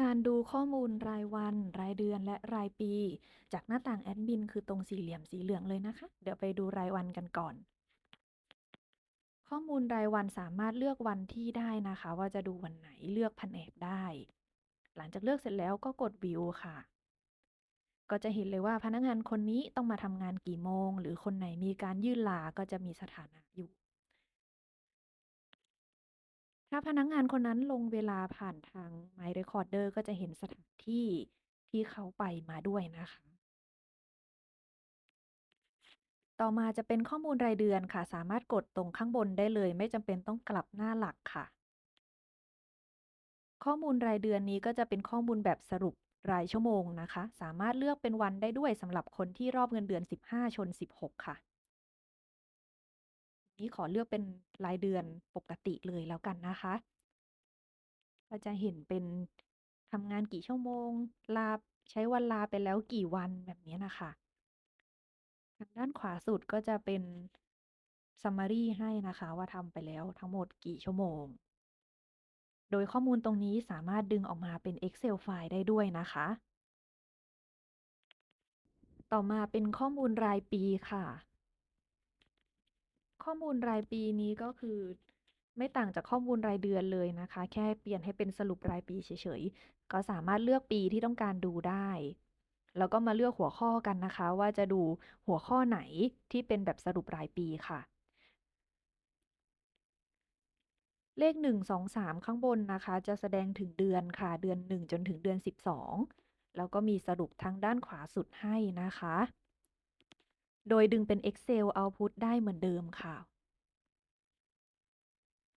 การดูข้อมูลรายวัน รายเดือนและรายปี จากหน้าต่างแอดมินคือตรงสี่เหลี่ยมสีเหลืองเลยนะคะ เดี๋ยวไปดูรายวันกันก่อน ข้อมูลรายวันสามารถเลือกวันที่ได้นะคะ ว่าจะดูวันไหนเลือกแผนกได้ หลังจากเลือกเสร็จแล้วก็กด View ค่ะ ก็จะเห็นเลยว่าพนักงานคนนี้ต้องมาทำงานกี่โมง หรือคนไหนมีการยื่นลาก็จะมีสถานะอยู่ ถ้าพนักงานคนนั้นลงเวลาผ่านทาง My Recorder ก็จะเห็นสถานที่ที่เขาไปมาด้วยนะคะ ต่อมาจะเป็นข้อมูลรายเดือนค่ะ สามารถกดตรงข้างบนได้เลย ไม่จำเป็นต้องกลับหน้าหลักค่ะ ข้อมูลรายเดือนนี้ก็จะเป็นข้อมูลแบบสรุปรายชั่วโมงนะคะ สามารถเลือกเป็นวันได้ด้วยสำหรับคนที่รอบเงินเดือน 15 ชน 16 ค่ะ นี้ขอเลือกเป็นรายเดือนปกติเลยแล้วกันนะคะก็จะเห็นเป็นทำงานกี่ชั่วโมง ลาใช้วันลาไปแล้วกี่วันแบบนี้นะคะ ทางด้านขวาสุดก็จะเป็น summary ให้นะคะว่าทำไปแล้วทั้งหมดกี่ชั่วโมง โดยข้อมูลตรงนี้สามารถดึงออกมาเป็น Excel ไฟล์ได้ด้วยนะคะ ต่อมาเป็นข้อมูลรายปีค่ะ ข้อมูลรายปีนี้ก็คือไม่ต่างจากข้อมูลรายเดือนเลยนะคะ แค่เปลี่ยนให้เป็นสรุปรายปีเฉยๆ ก็สามารถเลือกปีที่ต้องการดูได้ แล้วก็มาเลือกหัวข้อกันนะคะ ว่าจะดูหัวข้อไหนที่เป็นแบบสรุปรายปีค่ะ เลข 1 2 3 ข้างบนนะคะ จะแสดงถึงเดือนค่ะ เดือน 1 จนถึงเดือน 12 แล้วก็มีสรุปทางด้านขวาสุดให้นะคะ โดยดึงเป็น Excel Output ได้เหมือนเดิมค่ะ